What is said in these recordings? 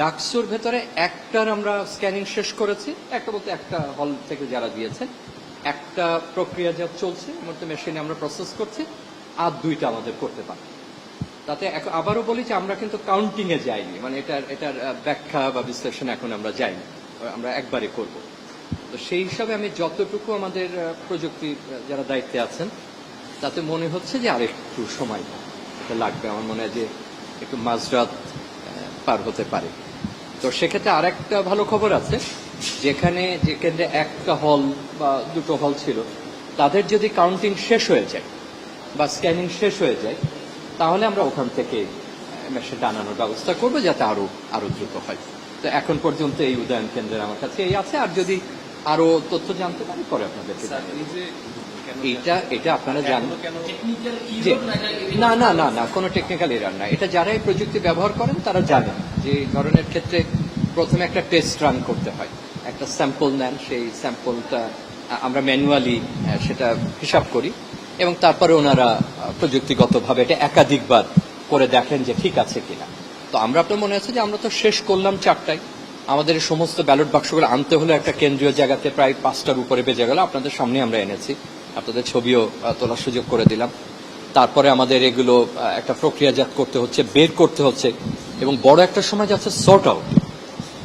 ডাকসুর ভেতরে একটার আমরা স্ক্যানিং শেষ করেছি। একটা বলতে একটা হল থেকে যারা দিয়েছেন, একটা প্রক্রিয়া যা চলছে মুহূর্তে মেশিনে আমরা প্রসেস করছি আর দুইটা আমাদের করতে পারি। তাতে আবারও বলি যে আমরা কিন্তু কাউন্টিংয়ে যাইনি মানে এটার এটার ব্যাখ্যা বা বিশ্লেষণ এখন আমরা যাইনি আমরা একবারে করব। তো সেই হিসাবে আমি যতটুকু আমাদের প্রযুক্তি যারা দায়িত্বে আছেন, তাতে মনে হচ্ছে যে আরেকটু সময় লাগবে। আমার মনে হয় যে একটু মাঝরাত পার হতে পারে। তো সেক্ষেত্রে আরেকটা ভালো খবর আছে, যেখানে যে কেন্দ্রে একটা হল বা দুটো হল ছিল, তাদের যদি কাউন্টিং শেষ হয়ে যায় বা স্ক্যানিং শেষ হয়ে যায়, তাহলে আমরা ওখান থেকে মেশিনটা আনানোর ব্যবস্থা করব যাতে আরও আরও দ্রুত হয় তো এখন পর্যন্ত এই উদয়ন কেন্দ্রের আমার কাছে এই আছে, আর যদি আরও তথ্য জানতে পারি, পরে আপনাদেরকে জানাব। এটা এটা আপনারা জানেন জি। না না না না কোনো টেকনিক্যাল এরার না এটা যারা এই প্রযুক্তি ব্যবহার করেন তারা জানেন যে এই ধরনের ক্ষেত্রে প্রথমে একটা টেস্ট রান করতে হয়। একটা স্যাম্পল নেন সেই স্যাম্পলটা আমরা ম্যানুয়ালি সেটা হিসাব করি এবং তারপরে ওনারা প্রযুক্তিগতভাবে এটা একাধিকবার করে দেখেন যে ঠিক আছে কিনা। তো আমরা আপনার মনে আছে যে আমরা তো শেষ করলাম চারটায়। আমাদের সমস্ত ব্যালট বাক্সগুলো আনতে হলে একটা কেন্দ্রীয় জায়গাতে প্রায় পাঁচটার উপরে বেজে গেল। আপনাদের সামনে আমরা এনেছি। আপনাদের ছবিও তোলার সুযোগ করে দিলাম। তারপরে আমাদের এগুলো একটা প্রক্রিয়াজাত করতে হচ্ছে, বের করতে হচ্ছে, এবং বড় একটা সময় যাচ্ছে সর্ট আউট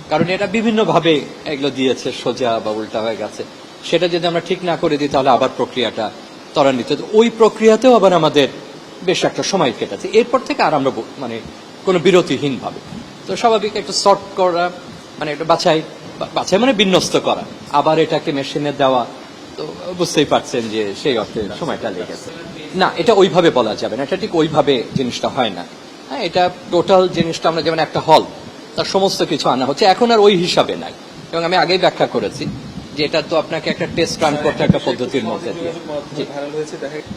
কারণ এটা বিভিন্নভাবে এগুলো দিয়েছে, সোজা বা উল্টা হয়ে গেছে। সেটা যদি আমরা ঠিক না করে দিই, তাহলে আবার প্রক্রিয়াটা ত্বরান্বিত। ওই প্রক্রিয়াতেও আবার আমাদের বেশ একটা সময় কেটেছে। এরপর থেকে আর আমরা মানে কোনো বিরতিহীন ভাবে। তো স্বাভাবিক একটা সর্ট করা মানে একটু বাছাই বাছাই মানে বিন্যস্ত করা। আবার এটাকে মেশিনে দেওয়া তো বুঝতেই পারছেন যে সেই অর্থে সময়টা লেগেছে না এটা ওইভাবে বলা যাবে না। এটা ঠিক ওইভাবে জিনিসটা হয় না। হ্যাঁ এটা টোটাল জিনিসটা আমরা যেমন একটা হল তার সমস্ত কিছু আনা হচ্ছে। এখন আর ওই হিসাবে নাই। এবং আমি আগেই ব্যাখ্যা করেছি যে এটা তো আপনাকে একটা টেস্ট রান করতে একটা পদ্ধতির মধ্যে দিয়ে।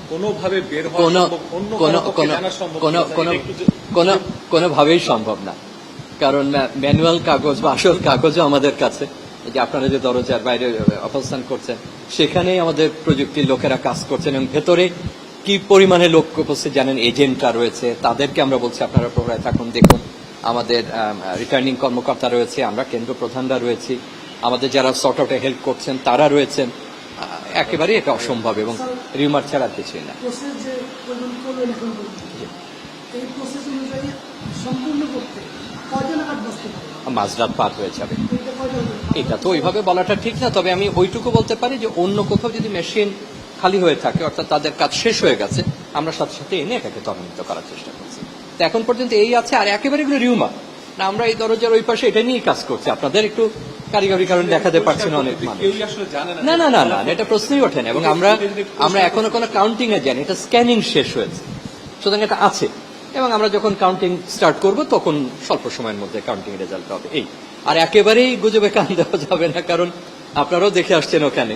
কোনোভাবে বের কোনো কোনোভাবেই সম্ভব না। কারণ ম্যানুয়াল কাগজ বা আসল কাগজও আমাদের কাছে। যে আপনারা যে দরজার বাইরে অবস্থান করছেন সেখানেই আমাদের প্রযুক্তির লোকেরা কাজ করছেন এবং ভেতরে কি পরিমাণে লোক উপস্থিত জানেন এজেন্টরা রয়েছে তাদেরকে আমরা বলছি আপনারা প্রহরায় থাকুন দেখুন আমাদের রিটার্নিং কর্মকর্তা রয়েছে আমরা কেন্দ্র প্রধানরা রয়েছি আমাদের যারা সর্ট আউটে হেল্প করছেন তারা রয়েছেন আহ, একেবারেই এটা অসম্ভব এবং রিউমার ছাড়া কিছুই না। মাঝরাত পার হয়ে যাবে? এটা তো ওইভাবে বলাটা ঠিক না তবে আমি ওইটুকু বলতে পারি যে অন্য কোথাও যদি মেশিন খালি হয়ে থাকে অর্থাৎ তাদের কাজ শেষ হয়ে গেছে আমরা সাথে সাথে এনে এটাকে ত্বরান্বিত করার চেষ্টা করছি। তো এখন পর্যন্ত এই আছে আর একেবারে এগুলো রিউমা না আমরা এই দরজার ওই পাশে এটা নিয়েই কাজ করছি। আপনাদের একটু কারিগরি কারণ দেখাতে পারছি না অনেক মানুষ। না না না না এটা প্রশ্নই ওঠে না এবং আমরা আমরা এখনও কোনো কাউন্টিং এ জানি এটা স্ক্যানিং শেষ হয়েছে। সুতরাং এটা আছে এবং আমরা যখন কাউন্টিং স্টার্ট করব তখন স্বল্প সময়ের মধ্যে কাউন্টিং রেজাল্ট হবে। এই। আর একেবারেই গুজবে কান দেওয়া যাবে না, কারণ আপনারাও দেখে আসছেন ওখানে।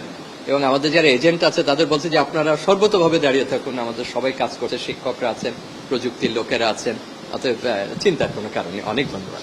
এবং আমাদের যারা এজেন্ট আছে, তাদের বলছে যে আপনারা সর্বতভাবে দাঁড়িয়ে থাকুন, আমাদের সবাই কাজ করছে, শিক্ষকরা আছেন, প্রযুক্তির লোকেরা আছেন, অতএব চিন্তার কোনো কারণে অনেক ধন্যবাদ।